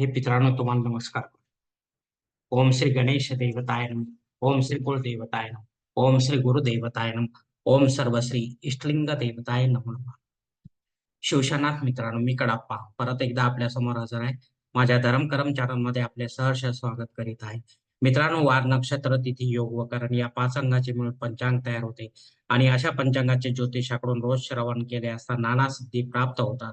हे मित्रांनो तुम्हाला नमस्कार ओम श्री गणेश देवताय नम ओम श्री कुल नम ओम श्री गुरुदेवताय नम ओम सर्वश्री इष्टलिंग देवताय नम शिवशनाथ मित्रांनो मी कडाप्पा. परत एकदा आपल्यासमोर हजर आहे. माझ्या धर्म कर्ममध्ये आपले सहर्ष स्वागत करीत आहे. मित्रांनो वार नक्षत्र तिथी योग व करण या पाच अंगाचे मिळून पंचांग तयार होते. आणि अशा पंचांगाचे ज्योतिषाकडून रोज श्रवण केले असता नाना सिद्धी प्राप्त होतात.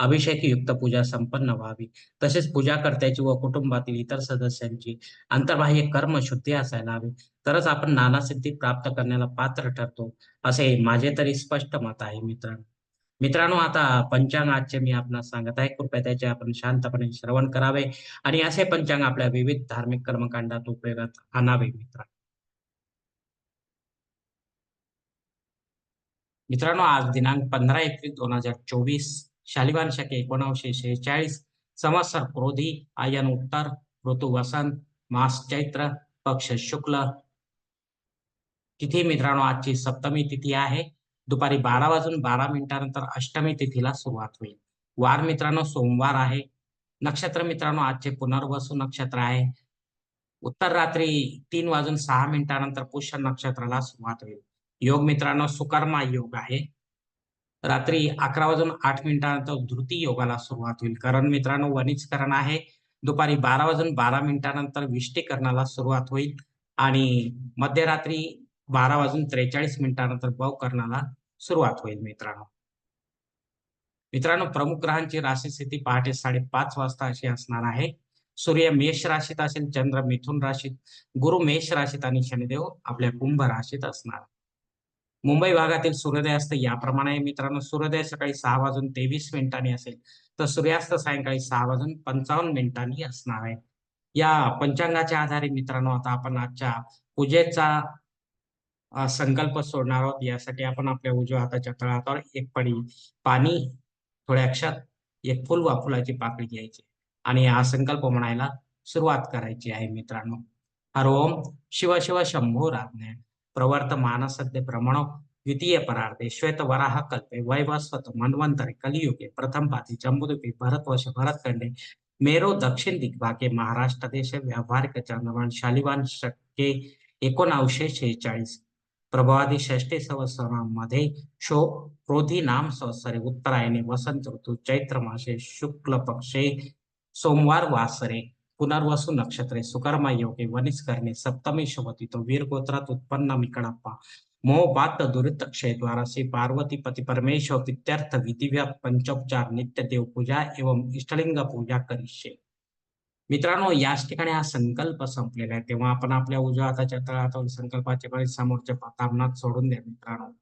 अभिषेक युक्त पूजा संपन्न व्हावी. तसेच पूजा कर्त्याची व कुटुंबातील इतर सदस्यांची अंतर्बाह्य कर्म शुद्धी असायला हवी तरच आपण नाना सिद्धी प्राप्त करण्याला पात्र ठरतो असे माझे तरी स्पष्ट मत आहे मित्रांनो. मित्रांनो आता पंचांग आजचे मी आपणास सांगत आहे. कृपया त्याचे आपण शांतपणे श्रवण करावे आणि असे पंचांग आपल्या विविध धार्मिक कर्मकांडात उपयोगात आणावे मित्रांनो. मित्रांनो आज दिनांक पंधरा एप्रिल दोन हजार चोवीस शालिवान शके एकोणीसशे शेहेचाळीस. संवत्सर क्रोधी आयन उत्तर ऋतू वसंत मास चैत्र पक्ष शुक्ल. तिथी मित्रांनो आजची सप्तमी तिथी आहे. दुपारी बारा वाजून बारा मिनिटानंतर अष्टमी तिथीला सुरुवात होईल. वार मित्रांनो सोमवार आहे. नक्षत्र मित्रांनो आजचे पुनर्वसू नक्षत्र आहे. उत्तर रात्री तीन वाजून सहा मिनिटानंतर पुष्य नक्षत्राला सुरुवात होईल. योग मित्रांनो सुकर्मा योग आहे. रात्री अकरा वाजून आठ मिनिटानंतर धृती योगाला सुरुवात होईल. कारण मित्रांनो वनिजकरण आहे. दुपारी बारा वाजून बारा मिनिटानंतर विष्टीकरणाला सुरुवात होईल. आणि मध्यरात्री बारा वाजून त्रेचाळीस मिनिटानंतर बवकरणाला सुरुवात होईल मित्रांनो. मित्रांनो प्रमुख ग्रहांची राशी स्थिती पहाटे साडेपाच वाजता अशी असणार आहे. सूर्य मेष राशीत असेल चंद्र मिथुन राशीत गुरु मेष राशीत आणि शनिदेव आपल्या कुंभ राशीत असणार. मुंबई भागातील सूर्योदयास्त याप्रमाणे मित्रांनो. सूर्योदय सकाळी सहा वाजून तेवीस मिनिटांनी असेल तर सूर्यास्त सायंकाळी सहा वाजून पंचावन्न मिनिटांनी असणार आहे. या पंचांगाच्या आधारे मित्रांनो आता आपण आजच्या पूजेचा संकल्प सोडणार आहोत. यासाठी आपण आपल्या उजव्या हाताच्या तळातावर एक पडी पाणी थोड्या अक्षात एक फुल वा फुलाची पाकळी घ्यायची आणि हा संकल्प म्हणायला सुरुवात करायची आहे मित्रांनो. हर ओम शिव शिव शंभो राज्ञ प्रवर्तमानसद्य भ्रमणो द्वितीय परार्धे श्वेत वराह कल्पे वैवस्वत मन्वंतरे कलियुगे प्रथम पाती जम्बुद्वीपे भरतवर्ष भरतखंडे मेरो दक्षिण दिग्भागे महाराष्ट्र देश व्यावहारिक चंद्रमान शालिवान शके एकोणावीसशे शेहेचाळीस प्रभावादी षष्टे संवत्सरामध्ये शो क्रोधी नाम संवत्सरे उत्तरायणे वसंत ऋतू चैत्र मासे शुक्ल पक्षे सोमवार वासरे पुनर्वसु नक्षत्रे सुकर्मा योगे वनिस करणे सप्तमी शोभती तो वीर गोत्रात उत्पन्न मिकडप्पा मोह बात दुरित क्षय द्वारा श्री पार्वती पती परमेश्वर विद्यार्थ विधिव्या पंचोपचार नित्य देव पूजा एवं इष्टलिंग पूजा करिष्ये। मित्रांनो याच ठिकाणी हा संकल्प संपलेला आहे. तेव्हा आपण आपल्या उजव्या हाताच्या तळातून संकल्पाचे बळे समोरच्या ताबनात सोडून द्या मित्रांनो.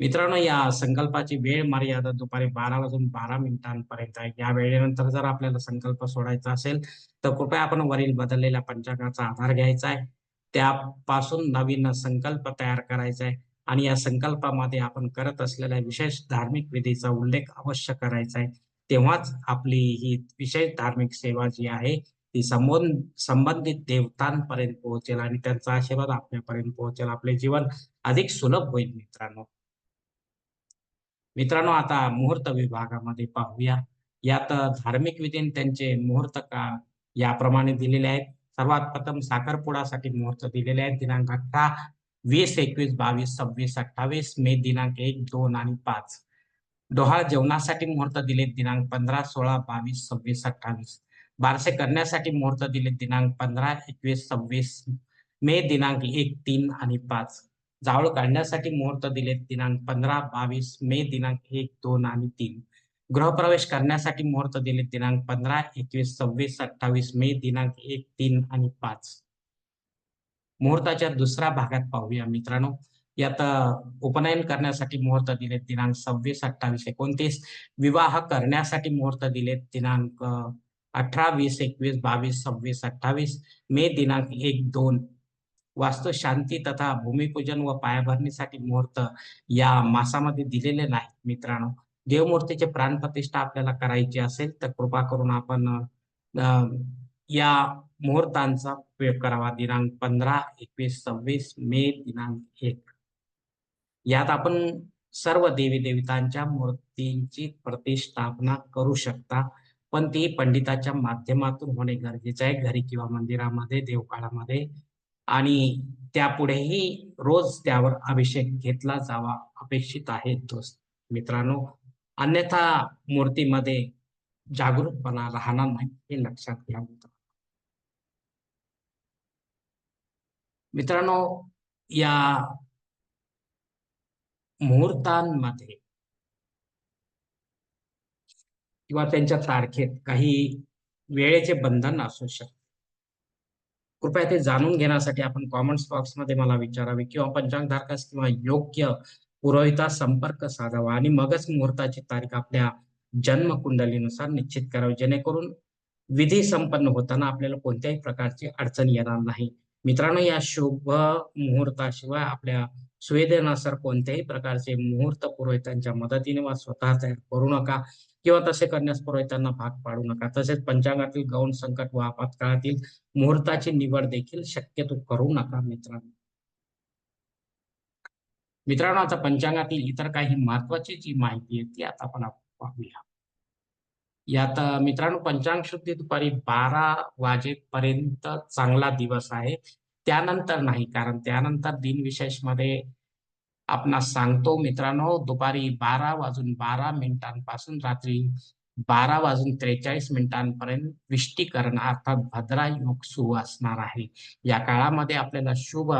मित्रांनो या संकल्पाची वेळ मर्यादा दुपारी बारा वाजून बारा मिनिटांपर्यंत आहे. या वेळेनंतर जर आपल्याला संकल्प सोडायचा असेल तर कृपया आपण वरील बदललेल्या पंचांगाचा आधार घ्यायचा आहे. त्यापासून नवीन संकल्प तयार करायचा आहे आणि या संकल्पामध्ये आपण करत असलेल्या विशेष धार्मिक विधीचा उल्लेख अवश्य करायचा आहे. तेव्हाच आपली ही विशेष धार्मिक सेवा जी आहे ती संबोध संबंधित देवतांपर्यंत पोहोचेल आणि त्यांचा आशीर्वाद आपल्यापर्यंत पोहोचेल. आपले जीवन अधिक सुलभ होईल मित्रांनो. मित्रांनो आता मुहूर्त विभागामध्ये पाहूया. यात धार्मिक विधीन त्यांचे मुहूर्त का याप्रमाणे दिलेले आहेत. सर्वात प्रथम साखरपुडासाठी मुहूर्त दिलेले आहेत. दिनांक अठरा वीस एकवीस बावीस सव्वीस अठ्ठावीस मे दिनांक एक दोन आणि पाच. डोहाळ जेवणासाठी मुहूर्त दिले दिनांक पंधरा सोळा बावीस सव्वीस अठ्ठावीस. बारसे करण्यासाठी मुहूर्त दिले दिनांक पंधरा एकवीस सव्वीस मे दिनांक एक तीन आणि पाच. जावळ काढण्यासाठी मुहूर्त दिले दिनांक पंधरा बावीस मे दिनांक एक दोन आणि तीन. गृहप्रवेश करण्यासाठी मुहूर्त दिले दिनांक पंधरा एकवीस सव्वीस अठ्ठावीस मे दिनांक एक तीन आणि पाच. मुहूर्ताच्या दुसऱ्या भागात पाहूया मित्रांनो. यात उपनयन करण्यासाठी मुहूर्त दिलेत. दिनांक सव्वीस अठ्ठावीस एकोणतीस. विवाह करण्यासाठी मुहूर्त दिलेत. दिनांक अठरा वीस एकवीस बावीस सव्वीस अठ्ठावीस. मे दिनांक एक दोन वास्तू शांती तथा भूमिपूजन व पायाभरणीसाठी मुहूर्त या मासामध्ये दिलेले नाहीत मित्रांनो. देवमूर्तीचे प्राणप्रतिष्ठा आपल्याला करायची असेल तर कृपा करून आपण अं, या मुहूर्तांचा उपयोग करावा. दिनांक पंधरा एकवीस सव्वीस मे दिनांक एक. यात आपण सर्व देवी देवतांच्या मूर्तींची प्रतिष्ठापना करू शकता पण ती पंडिताच्या माध्यमातून होणे गरजेचे आहे. घरी किंवा मंदिरामध्ये देवकाळामध्ये आणि त्यापुढेही रोज त्यावर अभिषेक घेतला जावा अपेक्षित आहे दोस्त मित्रांनो अन्यथा मूर्तीमध्ये जागरूकपणा राहणार नाही हे लक्षात घ्या मित्रांनो या मुहूर्तांमध्ये किंवा त्यांच्या तारखेत काही वेळेचे बंधन असू शकते. कृपया ते जाणून घेण्यासाठी आपण कॉमेंट्स बॉक्समध्ये मला विचारावे किंवा पंचांग धारकास किंवा योग्य पुरोहिता संपर्क साधावा आणि मगच मुहूर्ताची तारीख आपल्या जन्म कुंडलीनुसार निश्चित करावी. जेणेकरून विधी संपन्न होताना आपल्याला कोणत्याही प्रकारची अडचण येणार नाही. मित्रांनो या शुभ मुहूर्ताशिवाय आपल्या सुवेदनासर कोणत्याही प्रकारचे मुहूर्त पुरोहितांच्या मदतीने वा स्वतः तयार करू नका किंवा तसे करण्यास पुरोहितांना भाग पाडू नका. तसेच पंचांगातील गौण संकट व आपत्काळातील मुहूर्ताची निवड देखील शक्यतो करू नका मित्रांनो. मित्रांनो आता पंचांगातील इतर काही महत्वाची जी माहिती आहे ती आता आपण पाहूया. यात मित्रांनो पंचांग शुद्धी दुपारी बारा वाजेपर्यंत चांगला दिवस आहे. त्यानंतर नाही कारण त्यानंतर दिनविशेषमध्ये आपणास सांगतो मित्रांनो दुपारी बारा वाजून बारा मिनिटांपासून रात्री बारा वाजून त्रेचाळीस मिनिटांपर्यंत विष्टीकरण अर्थात भद्रा योग सुरू असणार आहे. या काळामध्ये आपल्याला शुभ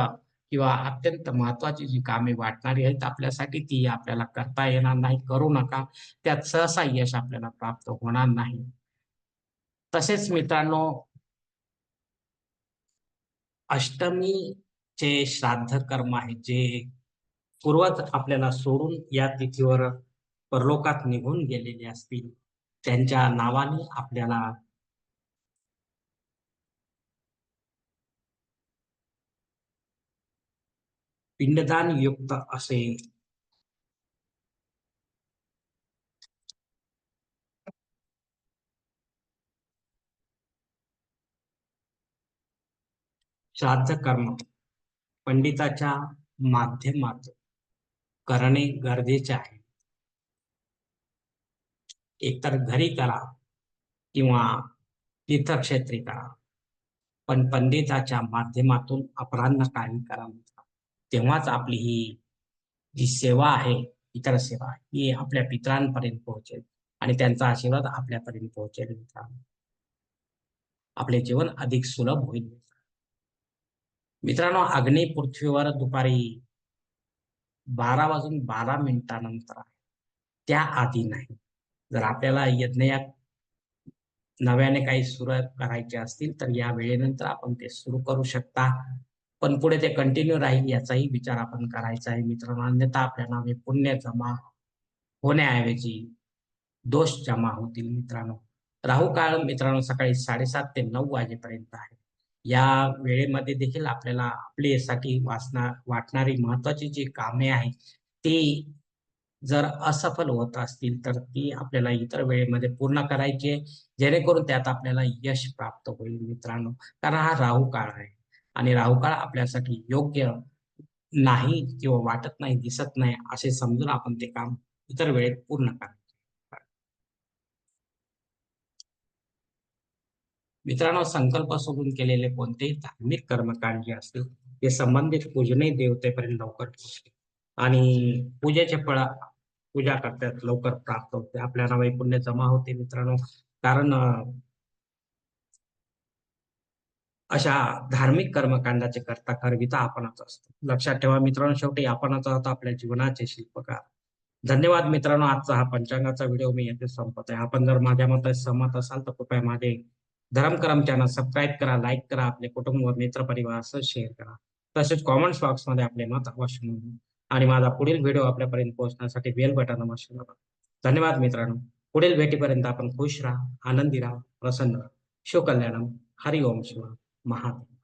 किंवा अत्यंत महत्वाची जी कामे वाटणारी आहेत आपल्यासाठी ती आपल्याला करता येणार नाही करू नका. त्यात सहसा यश आपल्याला प्राप्त होणार नाही. तसेच मित्रांनो अष्टमीचे श्राद्ध कर्म आहे जे पूर्वज आपल्याला सोडून या तिथीवर परलोकात निघून गेलेले असतील. त्यांच्या नावाने आपल्याला पिंडदान युक्त असे कर्म पंडिताच्या माध्यमात करणे गरजेचे आहे. एकतर घरी करा किंवा तीर्थक्षेत्री करा पण पंडिताच्या माध्यमातून अपराह्न काही करा तेव्हाच आपली ही जी सेवा आहे इतर सेवा ही आपल्या पित्रांपर्यंत पोहोचेल आणि त्यांचा आशीर्वाद आपल्यापर्यंत पोहोचेल. मित्रांनो आपले जीवन अधिक सुलभ होईल. मित्रांनो अग्नी पृथ्वीवर दुपारी बारा वाजून बारा मिनिटानंतर आहे. त्या आधी नाही. जर आपल्याला यज्ञया नव्याने काही सुरू करायचे असतील तर या वेळेनंतर आपण ते सुरू करू शकता. पण पुढे ते कंटिन्यू राहील याचाही विचार आपण करायचा आहे मित्रांनो. अन्यथा आपल्या नावे पुण्य जमा होण्याऐवजी दोष जमा होतील मित्रांनो. राहू काळ मित्रांनो सकाळी साडेसात ते नऊ वाजेपर्यंत आहे. या वेळेमध्ये देखील आपल्याला आपल्यासाठी वाचणार वाटणारी महत्वाची जी कामे आहेत ती जर असफल होत असतील तर ती आपल्याला इतर वेळेमध्ये पूर्ण करायची जेणेकरून त्यात आपल्याला यश प्राप्त होईल मित्रांनो. कारण हा राहू काळ आहे आणि राहू काळ आपल्यासाठी योग्य नाही किंवा वाटत नाही दिसत नाही असे समजून आपण ते काम इतर वेळेत पूर्ण करा. मित्रांनो संकल्प सोडून केलेले कोणतेही धार्मिक कर्मकांड जे असतील ते संबंधित पूजने देवतेपर्यंत लवकर पोहोचते. आणि पूजेचे फळ पूजा करतात लवकर प्राप्त होते. आपल्या नावे पुण्य जमा होते मित्रांनो. कारण अशा धार्मिक कर्मकांडाचे करता करविता आपणच असतो. लक्षात ठेवा मित्रांनो शेवटी आपणच आहोत आपल्या जीवनाचे शिल्पकार. धन्यवाद मित्रांनो आजचा हा पंचांगाचा व्हिडिओ मी येथे संपत आहे आपण जर माझ्या मतात सहमत असाल तर कृपया माझे धर्मकरम चॅनल सबस्क्राईब करा लाईक करा आपले कुटुंब व मित्र परिवार शेअर करा. तसेच कॉमेंट्स बॉक्समध्ये आपले मत अवश्य नोंदवा आणि माझा पुढील व्हिडिओ आपल्यापर्यंत पोहोचण्यासाठी बेल बटन अवश्य दाबा. धन्यवाद मित्रांनो. पुढील भेटीपर्यंत आपण खुश राहा आनंदी राहा प्रसन्न राहा. शिवकल्याणम. हरिओम शिवा महादेव.